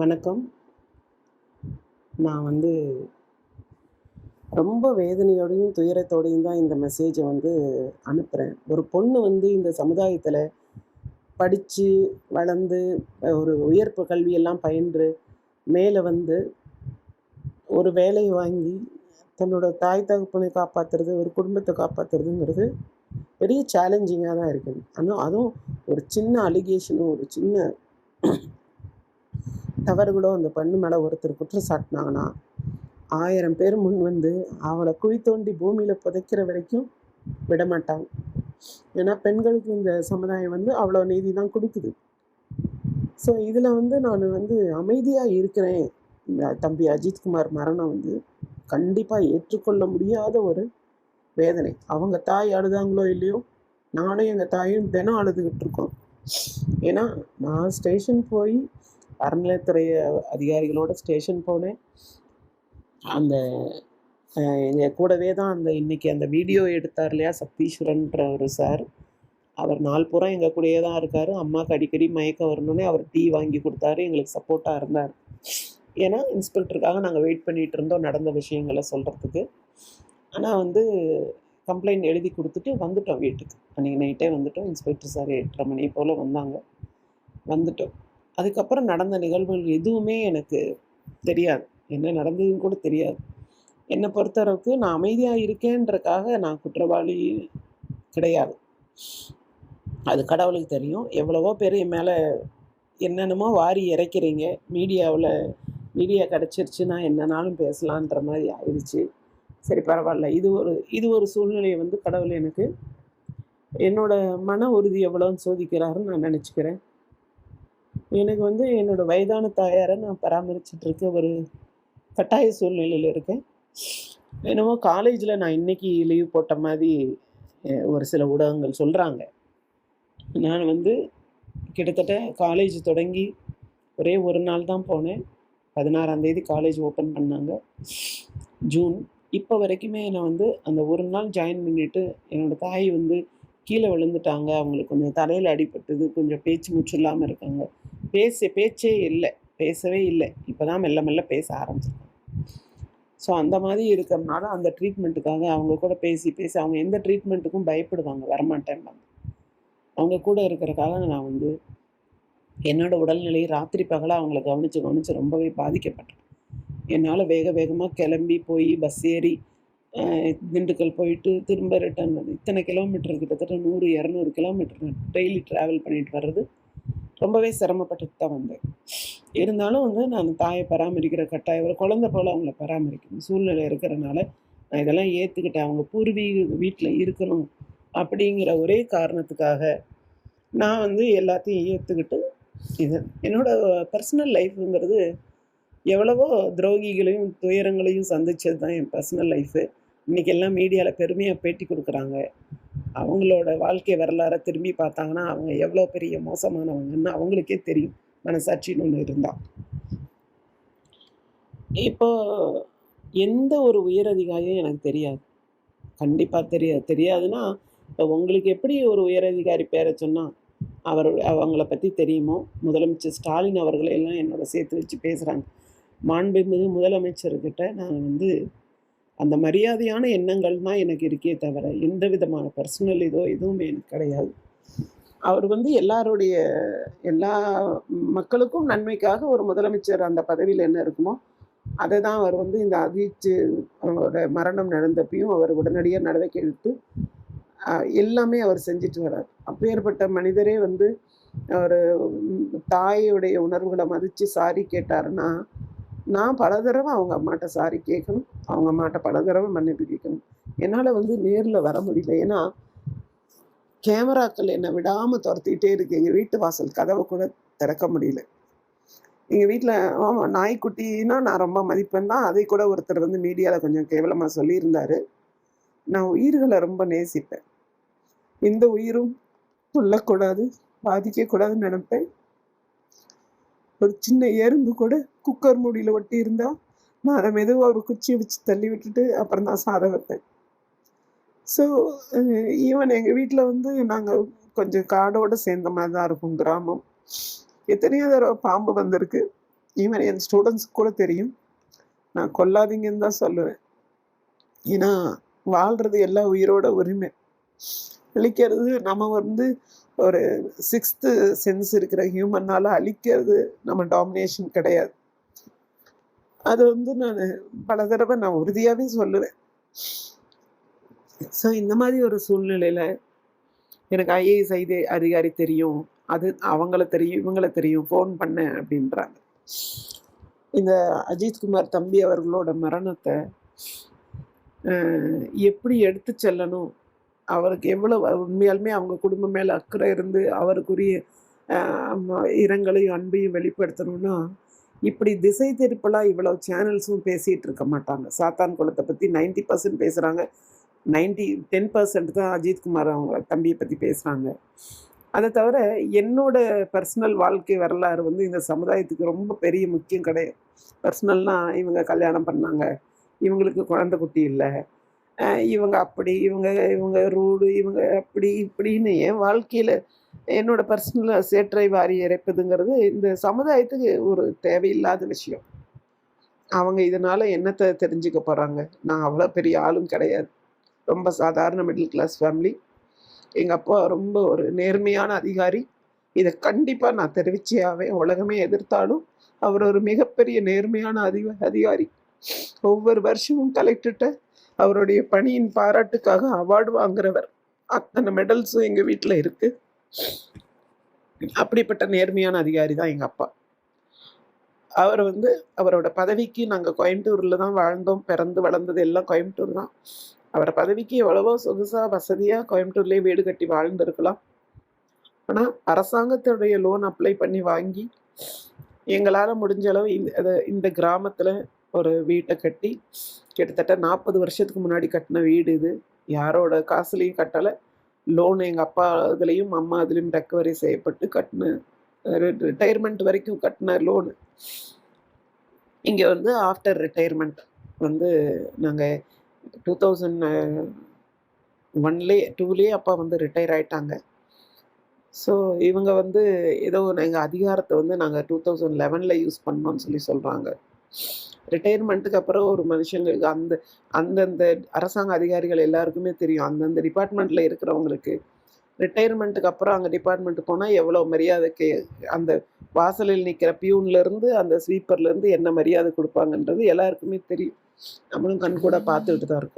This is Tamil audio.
வணக்கம். நான் வந்து ரொம்ப வேதனையோடையும் துயரத்தோடையும் தான் இந்த மெசேஜை வந்து அனுப்புகிறேன் ஒரு பொண்ணு வந்து இந்த சமுதாயத்தில் படித்து வளர்ந்து ஒரு உயர்ப்பு கல்வியெல்லாம் பயின்று மேலே வந்து ஒரு வேலையை வாங்கி தன்னோட தாய் தகப்பனை காப்பாற்றுறது ஒரு குடும்பத்தை காப்பாற்றுறதுங்கிறது பெரிய சேலஞ்சிங்காக தான் இருக்குது. ஆனால் அதுவும் ஒரு சின்ன அலிகேஷனும் ஒரு சின்ன தவறுகளோ அந்த பண்ணு மேலே ஒருத்தர் குற்றம் சாட்டினாங்கன்னா ஆயிரம் பேர் முன் வந்து அவளை குழி தோண்டி பூமியில் புதைக்கிற வரைக்கும் விட மாட்டாங்க ஏன்னா பெண்களுக்கு இந்த சமுதாயம் வந்து அவ்வளோ நீதி தான் கொடுக்குது. ஸோ இதில் வந்து நான் வந்து அமைதியாக இருக்கிறேன். இந்த தம்பி அஜித்குமார் மரணம் வந்து கண்டிப்பாக ஏற்றுக்கொள்ள முடியாத ஒரு வேதனை. அவங்க தாய் அழுதாங்களோ இல்லையோ நானும் எங்கள் தாயும் தினம் அழுதுகிட்டு இருக்கோம். ஏன்னா நான் ஸ்டேஷன் போய் அறநிலையத்துறை அதிகாரிகளோட ஸ்டேஷன் போனேன். அந்த எங்கள் கூடவே தான் அந்த இன்னைக்கு அந்த வீடியோ எடுத்தார் இல்லையா சத்தீஸ்வரன்ற ஒரு சார். அவர் நாள் பூரா எங்கள் கூடயே தான் இருக்கார். அம்மாவுக்கு அடிக்கடி மயக்கம் வரணுன்னே அவர் டீ வாங்கி கொடுத்தாரு. எங்களுக்கு சப்போர்ட்டாக இருந்தார். ஏன்னா இன்ஸ்பெக்டருக்காக நாங்கள் வெயிட் பண்ணிகிட்டு இருந்தோம் நடந்த விஷயங்களை சொல்கிறதுக்கு ஆனால் வந்து கம்ப்ளைண்ட் எழுதி கொடுத்துட்டு வந்துட்டோம் வீட்டுக்கு. அன்றைக்கி நைட்டே வந்துட்டோம். இன்ஸ்பெக்டர் சார் எட்டரை மணி போல் வந்தாங்க. வந்துட்டோம். அதுக்கப்புறம் நடந்த நிகழ்வுகள் எதுவுமே எனக்கு தெரியாது. என்ன நடந்ததுன்னு கூட தெரியாது. என்னை பொறுத்தளவுக்கு நான் அமைதியாக இருக்கேன்றக்காக நான் குற்றவாளி கிடையாது. அது கடவுளுக்கு தெரியும். எவ்வளவோ பேர் என் மேலே என்னென்னமோ வாரி இறைக்கிறீங்க. மீடியாவில் மீடியா கிடச்சிருச்சுன்னா என்னன்னாலும் பேசலான்ற மாதிரி ஆயிடுச்சு. சரி பரவாயில்ல. இது ஒரு இது ஒரு சூழ்நிலையை வந்து கடவுள் எனக்கு என்னோட மன உறுதி எவ்வளோன்னு சோதிக்கிறாருன்னு நான் நினச்சிக்கிறேன். எனக்கு வந்து என்னோட வயதான தாயாரை நான் பராமரிச்சுட்டு இருக்க ஒரு கட்டாய சூழ்நிலையில் இருக்கேன். என்னமோ காலேஜில் நான் இன்னைக்கு லீவ் போட்ட மாதிரி ஒரு சில ஊடகங்கள் சொல்கிறாங்க நான் வந்து கிட்டத்தட்ட காலேஜ் தொடங்கி ஒரே ஒரு நாள் தான் போனேன். பதினாறாம் தேதி காலேஜ் ஓப்பன் பண்ணாங்க. ஜூன். இப்போ வரைக்குமே நான் வந்து அந்த ஒரு நாள் ஜாயின் பண்ணிவிட்டு என்னோடய தாய் வந்து கீழே விழுந்துட்டாங்க. அவங்களுக்கு கொஞ்சம் தலையில் அடிபட்டது கொஞ்சம் பேச்சு மூச்சு இல்லாமல் இருக்காங்க. பேச பேச்சே இல்லை. பேசவே இல்லை. இப்போ தான் மெல்ல மெல்ல பேச ஆரம்பிச்சிருக்காங்க. ஸோ அந்த மாதிரி இருக்கிறனால அந்த ட்ரீட்மெண்ட்டுக்காக அவங்க கூட பேசி பேசி அவங்க எந்த ட்ரீட்மெண்ட்டுக்கும் பயப்படுவாங்க வரமாட்டேன்பாங்க. அவங்க கூட இருக்கிறக்காக நான் வந்து என்னோடய உடல்நிலை ராத்திரி பகலாக அவங்கள கவனித்து கவனித்து ரொம்பவே பாதிக்கப்பட்டேன். என்னால் வேக வேகமாக கிளம்பி போய் பஸ் ஏறி திண்டுக்கல் போயிட்டு திரும்ப ரிட்டர்ன் வந்து இத்தனை கிலோமீட்டர் கிட்டத்தட்ட நூறு இரநூறு கிலோமீட்டர் டெய்லி ட்ராவல் பண்ணிட்டு வர்றது ரொம்பவே சிரமப்பட்டு தான் வந்தேன். இருந்தாலும் வந்து நான் தாயை பராமரிக்கிற கட்டாயம் ஒரு குழந்தை போல் அவங்கள பராமரிக்கணும். சூழ்நிலை இருக்கிறனால நான் இதெல்லாம் ஏற்றுக்கிட்டேன் அவங்க பூர்வீக வீட்டில் இருக்கணும் அப்படிங்கிற ஒரே காரணத்துக்காக நான் வந்து எல்லாத்தையும் ஏற்றுக்கிட்டு இது என்னோட பர்சனல் லைஃப்புங்கிறது எவ்வளவோ துரோகிகளையும் துயரங்களையும் சந்தித்தது தான் என் பர்சனல் லைஃபு இன்றைக்கி எல்லாம் மீடியாவில் பெருமையாக பேட்டி கொடுக்குறாங்க. அவங்களோட வாழ்க்கை வரலாறை திரும்பி பார்த்தாங்கன்னா அவங்க எவ்வளோ பெரிய மோசமானவங்கன்னு அவங்களுக்கே தெரியும். மனசாட்சின்னு ஒன்று இருந்தால் இப்போ எந்த ஒரு உயர் அதிகாரியும் எனக்கு தெரியாது. கண்டிப்பாக தெரியாது. தெரியாதுன்னா இப்போ உங்களுக்கு எப்படி ஒரு உயரதிகாரி பேரை சொன்னால் அவர் அவங்கள பற்றி தெரியுமோ? முதலமைச்சர் ஸ்டாலின் அவர்களை எல்லாம் என்னோட சேர்த்து வச்சு பேசுகிறாங்க மாண்புமிகு முதலமைச்சர்கிட்ட நான் வந்து அந்த மரியாதையான எண்ணங்கள் தான் எனக்கு இருக்கே தவிர எந்த விதமான பர்சனல் இதோ எதுவுமே எனக்கு கிடையாது. அவர் வந்து எல்லாருடைய எல்லா மக்களுக்கும் நன்மைக்காக ஒரு முதலமைச்சர் அந்த பதவியில் என்ன இருக்குமோ அதை தான் அவர் வந்து இந்த அதிர்ச்சி அவரோட மரணம் நடந்தப்பையும் அவர் உடனடியாக நடவடிக்கை எடுத்து எல்லாமே அவர் செஞ்சுட்டு வர்றார். அப்பேற்பட்ட மனிதரே வந்து அவர் தாயுடைய உணர்வுகளை மதித்து சாரி கேட்டாருன்னா நான் பல தடவை அவங்க அம்மாட்ட சாரி கேட்கணும். அவங்க அம்மாட்ட பல தடவை மன்னிப்பு கேட்கணும். என்னால் வந்து நேரில் வர முடியல. ஏன்னா கேமராக்கள் என்னை விடாமல் துரத்திக்கிட்டே இருக்கு. எங்கள் வீட்டு வாசல் கதவை கூட திறக்க முடியல. எங்கள் வீட்டில் ஆமாம் நாய்க்குட்டின்னா நான் ரொம்ப மதிப்பேன் தான். அதை கூட ஒருத்தர் வந்து மீடியாவில் கொஞ்சம் கேவலமாக சொல்லியிருந்தாரு. நான் உயிர்களை ரொம்ப நேசிப்பேன். எந்த உயிரும் சொல்லக்கூடாது பாதிக்கக்கூடாதுன்னு நினைப்பேன். ஒரு சின்ன எறும்பு கூட குக்கர் மூடியில் ஒட்டி இருந்தால் நான் அதை மெதுவாக ஒரு குச்சியை வச்சு தள்ளி விட்டுட்டு அப்புறம் தான் சாதம் வைப்பேன். ஸோ ஈவன் எங்கள் வீட்டில் வந்து நாங்கள் கொஞ்சம் காடோடு சேர்ந்த மாதிரி தான் இருக்கும் கிராமம். எத்தனையோ தடவை பாம்பு வந்திருக்கு. ஈவன் என் ஸ்டூடெண்ட்ஸ்க்கு கூட தெரியும். நான் கொல்லாதீங்கன்னு தான் சொல்லுவேன். ஏன்னா வாழ்கிறது எல்லா உயிரோட உரிமை. அழிக்கிறது நம்ம வந்து ஒரு சிக்ஸ்த்து சென்ஸ் இருக்கிற ஹியூமன்னால் அழிக்கிறது நம்ம டாமினேஷன் கிடையாது. அது வந்து நான் பல தடவை நான் உறுதியாகவே சொல்லுவேன். ஸோ இந்த மாதிரி ஒரு சூழ்நிலையில் எனக்கு ஐஏஎஸ் ஐதே அதிகாரி தெரியும். அது அவங்கள தெரியும் இவங்களை தெரியும். ஃபோன் பண்ணேன் அப்படின்றாங்க. இந்த அஜித்குமார் தம்பி அவர்களோட மரணத்தை எப்படி எடுத்து செல்லணும்? அவருக்கு எவ்வளவு உண்மையாலுமே அவங்க குடும்பம் மேலே அக்கறை இருந்து அவருக்குரிய ம- இரங்கலையும் அன்பையும் வெளிப்படுத்தணும்னா இப்படி திசை திருப்பலாக இவ்வளோ சேனல்ஸும் பேசிகிட்டு இருக்க மாட்டாங்க. சாத்தான் குளத்தை பற்றி நைன்டி பர்சன்ட் பேசுகிறாங்க நைன்டி டென் பர்சன்ட் தான் அஜித்குமார் அவங்க தம்பியை பற்றி பேசுகிறாங்க அதை தவிர என்னோட பர்சனல் வாழ்க்கை வரலாறு வந்து இந்த சமுதாயத்துக்கு ரொம்ப பெரிய முக்கியம் கிடையாது. பர்சனல்னால் இவங்க கல்யாணம் பண்ணாங்க. இவங்களுக்கு குழந்தை குட்டி இல்லை. இவங்க அப்படி இவங்க இவங்க ரூடு இவங்க அப்படி இப்படின்னு என் வாழ்க்கையில் என்னோட பர்சனல் சேற்றை வாரி இறைப்பதுங்கிறது இந்த சமுதாயத்துக்கு ஒரு தேவையில்லாத விஷயம். அவங்க இதனால் என்னத்தை தெரிஞ்சுக்க போகிறாங்க நான் அவ்வளோ பெரிய ஆளும் கிடையாது. ரொம்ப சாதாரண மிடில் கிளாஸ் ஃபேமிலி எங்கள் அப்பா ரொம்ப ஒரு நேர்மையான அதிகாரி. இதை கண்டிப்பாக நான் தெரிவிச்சே ஆவேன். உலகமே எதிர்த்தாலும் அவர் ஒரு மிகப்பெரிய நேர்மையான அதிக அதிகாரி. ஒவ்வொரு வருஷமும் கலெக்டர்கிட்ட அவருடைய பணியின் பாராட்டுக்காக அவார்டு வாங்குறவர். அத்தனை மெடல்ஸும் எங்கள் வீட்டில் இருக்குது அப்படிப்பட்ட நேர்மையான அதிகாரி தான் எங்கள் அப்பா. அவர் வந்து அவரோட பதவிக்கு நாங்கள் கோயம்புத்தூரில் தான் வாழ்ந்தோம் பிறந்து வளர்ந்தது எல்லாம் கோயம்புத்தூர் தான். அவர் பதவிக்கு எவ்வளவோ சொகுசாக வசதியாக கோயம்புத்தூர்லேயே வீடு கட்டி வாழ்ந்துருக்கலாம். ஆனால் அரசாங்கத்துடைய லோன் அப்ளை பண்ணி வாங்கி எங்களால் முடிஞ்ச அளவு இந்த இந்த கிராமத்தில் ஒரு வீட்டை கட்டி கிட்டத்தட்ட நாற்பது வருஷத்துக்கு முன்னாடி கட்டின வீடு இது. யாரோட காசுலேயும் கட்டலை. லோன் எங்கள் அப்பா இதுலேயும் அம்மா இதுலேயும் ரெக்கவரி செய்யப்பட்டு கட்டின ரிட்டையர்மெண்ட் வரைக்கும் கட்டின லோனு இங்கே வந்து ஆஃப்டர் ரிட்டையர்மெண்ட் வந்து நாங்கள் டூ தௌசண்ட் ஒன்லே டூலேயே அப்பா வந்து ரிட்டையர் ஆயிட்டாங்க. ஸோ இவங்க வந்து ஏதோ எங்கள் அதிகாரத்தை வந்து நாங்கள் டூ தௌசண்ட் லெவனில் யூஸ் பண்ணோம்னு சொல்லி சொல்கிறாங்க ரிட்டையர்மெண்ட்டுக்கு அப்புறம் ஒரு மனுஷங்களுக்கு அந்த அந்தந்த அரசாங்க அதிகாரிகள் எல்லாருக்குமே தெரியும். அந்தந்த டிபார்ட்மெண்ட்டில் இருக்கிறவங்களுக்கு. ரிட்டையர்மெண்ட்டுக்கு அப்புறம் அங்கே டிபார்ட்மெண்ட் போனால் எவ்வளோ மரியாதைக்கு அந்த வாசலில் நிற்கிற பியூன்லேருந்து அந்த ஸ்வீப்பர்லேருந்து என்ன மரியாதை கொடுப்பாங்கன்றது எல்லாருக்குமே தெரியும். நம்மளும் கண் கூட பார்த்துக்கிட்டு தான் இருக்கோம்.